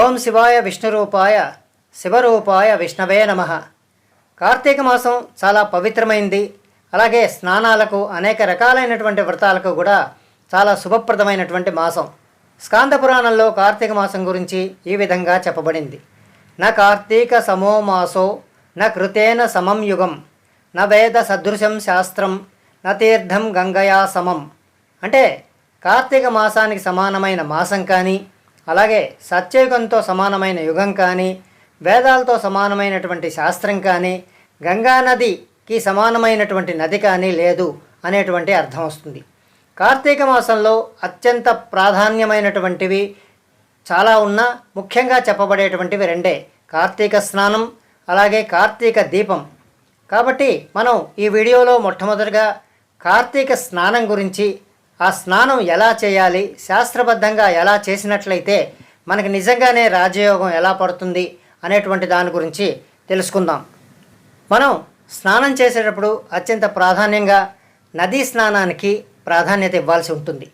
ఓం శివాయ విష్ణురూపాయ శివరూపాయ విష్ణవే నమ. కార్తీక మాసం చాలా పవిత్రమైంది. అలాగే స్నానాలకు అనేక రకాలైనటువంటి వ్రతాలకు కూడా చాలా శుభప్రదమైనటువంటి మాసం. స్కాంద పురాణంలో కార్తీక మాసం గురించి ఈ విధంగా చెప్పబడింది. న కార్తీక సమో మాసో న కృతేన సమం యుగం న వేద సదృశం శాస్త్రం న తీర్థం గంగయా సమం అంటే కార్తీక మాసానికి సమానమైన మాసం కానీ అలాగే సత్యయుగంతో సమానమైన యుగం కానీ వేదాలతో సమానమైనటువంటి శాస్త్రం కానీ గంగా నదికి సమానమైనటువంటి నది కానీ లేదు అనేటువంటి అర్థం వస్తుంది. కార్తీక మాసంలో అత్యంత ప్రాధాన్యమైనటువంటివి చాలా ఉన్నా ముఖ్యంగా చెప్పబడేటువంటివి రెండే. కార్తీక స్నానం అలాగే కార్తీక దీపం. కాబట్టి మనం ఈ వీడియోలో మొట్టమొదటిగా కార్తీక స్నానం గురించి ఆ స్నానం ఎలా చేయాలి? శాస్త్రబద్ధంగా ఎలా చేసినట్లయితే మనకి నిజంగానే రాజయోగం ఎలా పడుతుంది అనేటువంటి దాని గురించి తెలుసుకుందాం. మనం స్నానం చేసేటప్పుడు అత్యంత ప్రాధాన్యంగా నదీ స్నానానికి ప్రాధాన్యత ఇవ్వాల్సి ఉంటుంది.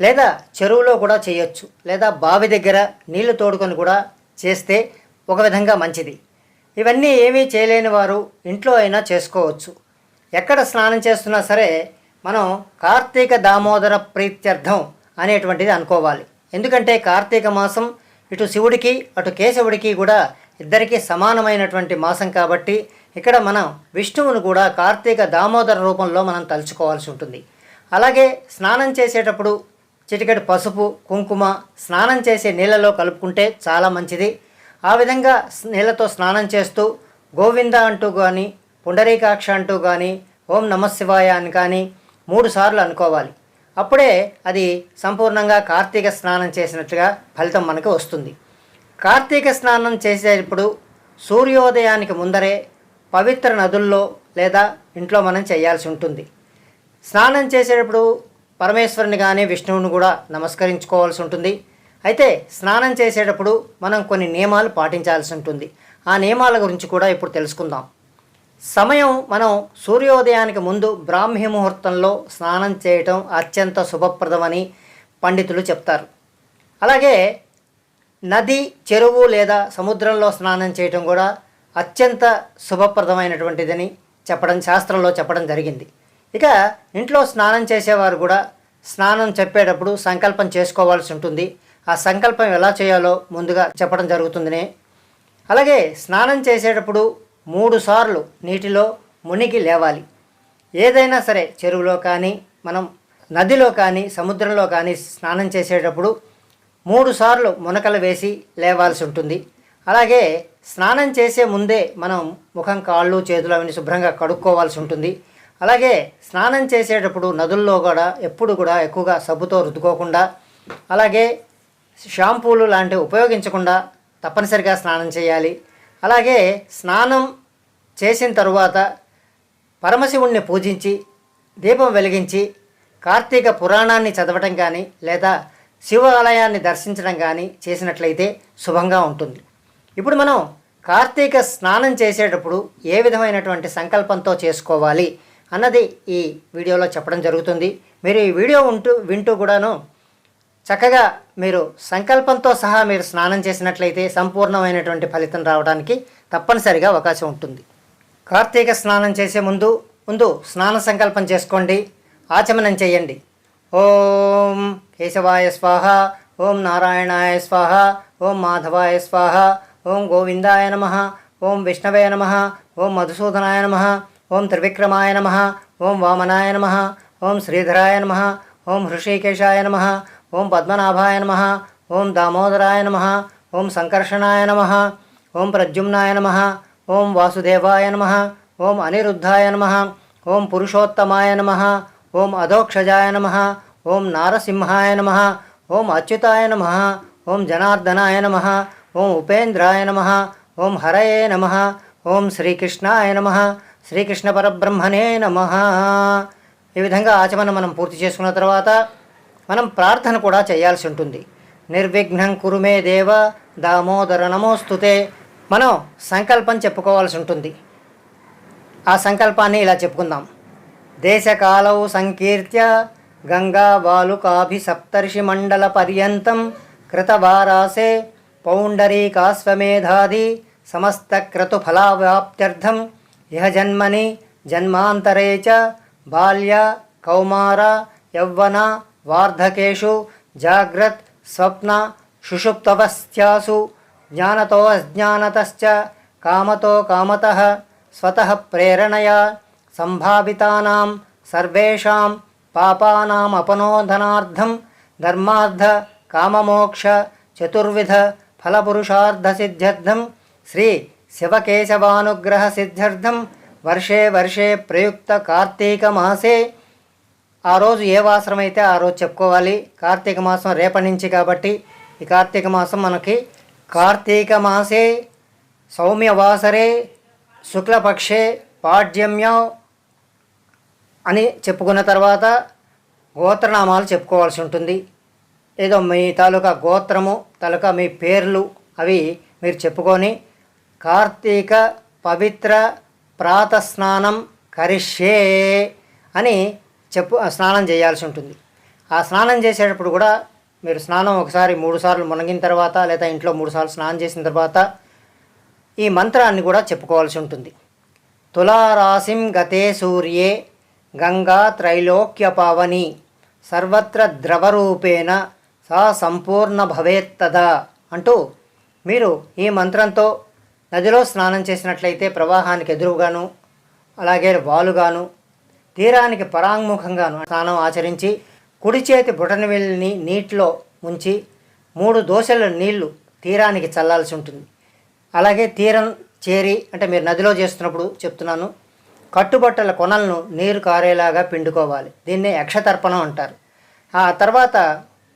లేదా చెరువులో కూడా చేయొచ్చు. లేదా బావి దగ్గర నీళ్ళు తోడుకొని కూడా చేస్తే ఒక విధంగా మంచిది. ఇవన్నీ ఏమీ చేయలేని వారు ఇంట్లో అయినా చేసుకోవచ్చు. ఎక్కడ స్నానం చేస్తున్నా సరే మనం కార్తీక దామోదర ప్రీత్యర్థం అనేటువంటిది అనుకోవాలి. ఎందుకంటే కార్తీక మాసం ఇటు శివుడికి అటు కేశవుడికి కూడా ఇద్దరికీ సమానమైనటువంటి మాసం కాబట్టి ఇక్కడ మనం విష్ణువును కూడా కార్తీక దామోదర రూపంలో మనం తలుచుకోవాల్సి ఉంటుంది. అలాగే స్నానం చేసేటప్పుడు చిటికెడు పసుపు కుంకుమ స్నానం చేసే నీళ్ళలో కలుపుకుంటే చాలా మంచిది. ఆ విధంగా నీళ్ళతో స్నానం చేస్తూ గోవింద అంటూ కానీ పుండరీకాక్ష అంటూ కానీ ఓం నమశివాయ అని కానీ మూడు సార్లు అనుకోవాలి. అప్పుడే అది సంపూర్ణంగా కార్తీక స్నానం చేసినట్టుగా ఫలితం మనకు వస్తుంది. కార్తీక స్నానం చేసేటప్పుడు సూర్యోదయానికి ముందరే పవిత్ర నదుల్లో లేదా ఇంట్లో మనం చేయాల్సి ఉంటుంది. స్నానం చేసేటప్పుడు పరమేశ్వరుని కానీ విష్ణువుని కూడా నమస్కరించుకోవాల్సి ఉంటుంది. అయితే స్నానం చేసేటప్పుడు మనం కొన్ని నియమాలు పాటించాల్సి ఉంటుంది. ఆ నియమాల గురించి కూడా ఇప్పుడు తెలుసుకుందాం. సమయం మనం సూర్యోదయానికి ముందు బ్రాహ్మీ ముహూర్తంలో స్నానం చేయటం అత్యంత శుభప్రదమని పండితులు చెప్తారు. అలాగే నది చెరువు లేదా సముద్రంలో స్నానం చేయటం కూడా అత్యంత శుభప్రదమైనటువంటిదని చెప్పడం శాస్త్రంలో చెప్పడం జరిగింది. ఇక ఇంట్లో స్నానం చేసేవారు కూడా స్నానం చెప్పేటప్పుడు సంకల్పం చేసుకోవాల్సి ఉంటుంది. ఆ సంకల్పం ఎలా చేయాలో ముందుగా చెప్పడం జరుగుతుందినే. అలాగే స్నానం చేసేటప్పుడు మూడు సార్లు నీటిలో మునిగి లేవాలి. ఏదైనా సరే చెరువులో కానీ మనం నదిలో కానీ సముద్రంలో కానీ స్నానం చేసేటప్పుడు మూడు సార్లు మునకలు వేసి లేవాల్సి ఉంటుంది. అలాగే స్నానం చేసే ముందే మనం ముఖం కాళ్ళు చేతులు అవన్నీ శుభ్రంగా కడుక్కోవాల్సి ఉంటుంది. అలాగే స్నానం చేసేటప్పుడు నదుల్లో కూడా ఎప్పుడు కూడా ఎక్కువగా సబ్బుతో రుద్దుకోకుండా అలాగే షాంపూలు లాంటివి ఉపయోగించకుండా తప్పనిసరిగా స్నానం చేయాలి. అలాగే స్నానం చేసిన తరువాత పరమశివుణ్ణి పూజించి దీపం వెలిగించి కార్తీక పురాణాన్ని చదవటం కానీ లేదా శివాలయాన్ని దర్శించడం కానీ చేసినట్లయితే శుభంగా ఉంటుంది. ఇప్పుడు మనం కార్తీక స్నానం చేసేటప్పుడు ఏ విధమైనటువంటి సంకల్పంతో చేసుకోవాలి అన్నది ఈ వీడియోలో చెప్పడం జరుగుతుంది. మీరు ఈ వీడియో ఉంటూ వింటూ కూడాను చక్కగా మీరు సంకల్పంతో సహా మీరు స్నానం చేసినట్లయితే సంపూర్ణమైనటువంటి ఫలితం రావడానికి తప్పనిసరిగా అవకాశం ఉంటుంది. కార్తీక స్నానం చేసే ముందు ముందు స్నాన సంకల్పం చేసుకోండి. ఆచమనం చేయండి. ఓం కేశవాయ స్వాహ ఓం నారాయణాయ స్వాహ ఓం మాధవాయ స్వాహ ఓం గోవిందాయ నమ ఓం విష్ణవే నమ ఓం మధుసూదనాయ నమ ఓం త్రివిక్రమాయ నమ ఓం వామనాయ నమ ఓం శ్రీధరాయ నమ ఓం హృషికేశాయ నమ ఓం పద్మనాభాయ నమ ఓం దామోదరాయ నమ ఓం సంకర్షణాయ నమ ఓం ప్రద్యుమ్నాయ నమ ఓం వాసుదేవాయ నమ ఓం అనిరుద్ధాయ నమ ఓం పురుషోత్తమాయ నమ ఓం అధోక్షజాయ నమ ఓం నారసింహాయ నమ ఓం అచ్యుతాయ నమ ఓం జనార్దనాయ నమ ఓం ఉపేంద్రాయ నమ ఓం హరయే నమ ఓం శ్రీకృష్ణాయ నమ శ్రీకృష్ణ పరబ్రహ్మణే నమ ఈ విధంగా ఆచమనం మనం పూర్తి చేసుకున్న తర్వాత మనం ప్రార్థన కూడా చేయాల్సి ఉంటుంది. నిర్విఘ్నం కురుమే దేవ దామోదర నమోస్తుతే మనం సంకల్పం చెప్పుకోవాల్సి ఉంటుంది. ఆ సంకల్పాన్ని ఇలా చెప్పుకుందాం. దేశకాలౌ సంకీర్త్య గంగా బాలుకాభి సప్తర్షి మండల పర్యంతం కృతవారాసే పౌండరీకాశ్వమేధాది సమస్తక్రతుఫలావ్యాప్త్యర్థం ఇహ జన్మని జన్మాంతరే చ బాల్య కౌమార యౌవన వార్ధకేషు జాగ్రత్ స్వప్న సుషుప్తవస్థ్యాసు జ్ఞానతో అజ్ఞానతశ్చ కామతో కామత స్వత ప్రేరణయా సంభావితానాం సర్వేషాం పాపానామపనోధనార్థం ధర్మార్థ కామమోక్ష చతుర్విధ ఫలపురుషార్థసిద్ధ్యర్థం శ్రీ శివకేశవానుగ్రహసిద్ధ్యర్థం వర్షే వర్షే ప్రయుక్త కార్తీక మాసే ఆ రోజు ఏ వాసరం అయితే ఆ రోజు చెప్పుకోవాలి? కార్తీక మాసం రేపటి నుంచి కాబట్టి ఈ కార్తీక మాసం మనకి కార్తీక మాసే సౌమ్య వాసరే శుక్లపక్షే పాడ్యమ్యం అని చెప్పుకున్న తర్వాత గోత్రనామాలు చెప్పుకోవాల్సి ఉంటుంది. ఏదో మీ తాలూకా గోత్రము తాలూకా మీ పేర్లు అవి మీరు చెప్పుకొని కార్తీక పవిత్ర ప్రాతస్నానం కరిష్యే అని చెప్పు స్నానం చేయాల్సి ఉంటుంది. ఆ స్నానం చేసేటప్పుడు కూడా మీరు స్నానం ఒకసారి మూడు సార్లు మునగిన తర్వాత లేదా ఇంట్లో మూడు సార్లు స్నానం చేసిన తర్వాత ఈ మంత్రాన్ని కూడా చెప్పుకోవాల్సి ఉంటుంది. తులారాశిం గతే సూర్యే గంగా త్రైలోక్య పావని సర్వత్ర ద్రవరూపేణ సా సంపూర్ణ భవేత్తదా అంటూ మీరు ఈ మంత్రంతో నదిలో స్నానం చేసినట్లయితే ప్రవాహానికి ఎదురుగాను అలాగే వాలుగాను తీరానికి పరాంగుఖంగాను స్నానం ఆచరించి కుడి చేతి బుటనవేలిని నీటిలో ఉంచి మూడు దోశల నీళ్ళు తీరానికి చల్లాల్సి ఉంటుంది. అలాగే తీరం చేరి అంటే మీరు నదిలో చేస్తున్నప్పుడు చెప్తున్నాను కట్టుబట్టల కొనలను నీరు కారేలాగా పిండుకోవాలి. దీన్నే యక్షతర్పణం అంటారు. ఆ తర్వాత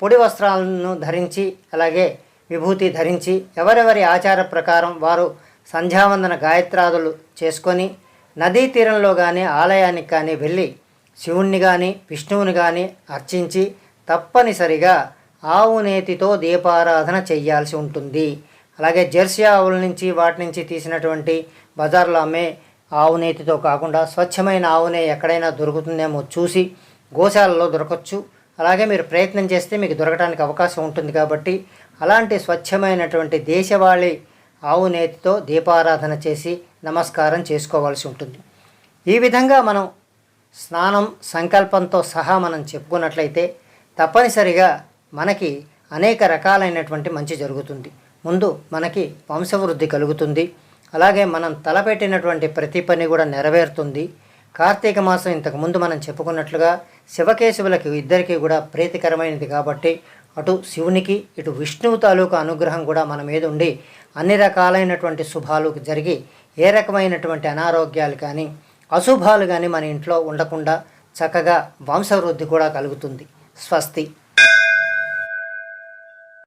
పొడి వస్త్రాలను ధరించి అలాగే విభూతి ధరించి ఎవరెవరి ఆచార ప్రకారం వారు సంధ్యావందన గాయత్రాదులు చేసుకొని నదీ తీరంలో కానీ ఆలయానికి కానీ వెళ్ళి శివుణ్ణి కానీ విష్ణువుని కానీ అర్చించి తప్పనిసరిగా ఆవు నేతితో దీపారాధన చేయాల్సి ఉంటుంది. అలాగే జెర్సీ ఆవుల నుంచి వాటి నుంచి తీసినటువంటి బజార్లో అమ్మే ఆవు నేతితో కాకుండా స్వచ్ఛమైన ఆవునే ఎక్కడైనా దొరుకుతుందేమో చూసి గోశాలలో దొరకచ్చు. అలాగే మీరు ప్రయత్నం చేస్తే మీకు దొరకడానికి అవకాశం ఉంటుంది కాబట్టి అలాంటి స్వచ్ఛమైనటువంటి దేశవాళీ ఆవు నేతితో దీపారాధన చేసి నమస్కారం చేసుకోవాల్సి ఉంటుంది. ఈ విధంగా మనం స్నానం సంకల్పంతో సహా మనం చెప్పుకున్నట్లయితే తప్పనిసరిగా మనకి అనేక రకాలైనటువంటి మంచి జరుగుతుంది. ముందు మనకి వంశవృద్ధి కలుగుతుంది. అలాగే మనం తలపెట్టినటువంటి ప్రతి పని కూడా నెరవేరుతుంది. కార్తీక మాసం ఇంతకు ముందు మనం చెప్పుకున్నట్లుగా శివకేశవులకి ఇద్దరికీ కూడా ప్రీతికరమైనది కాబట్టి అటు శివునికి ఇటు విష్ణువు తాలూకా అనుగ్రహం కూడా మన మీద ఉండి అన్ని రకాలైనటువంటి శుభాలు జరిగి ఏ రకమైనటువంటి అనారోగ్యాలు కానీ అశుభాలు కానీ మన ఇంట్లో ఉండకుండా చక్కగా వంశవృద్ధి కూడా కలుగుతుంది. స్వస్తి.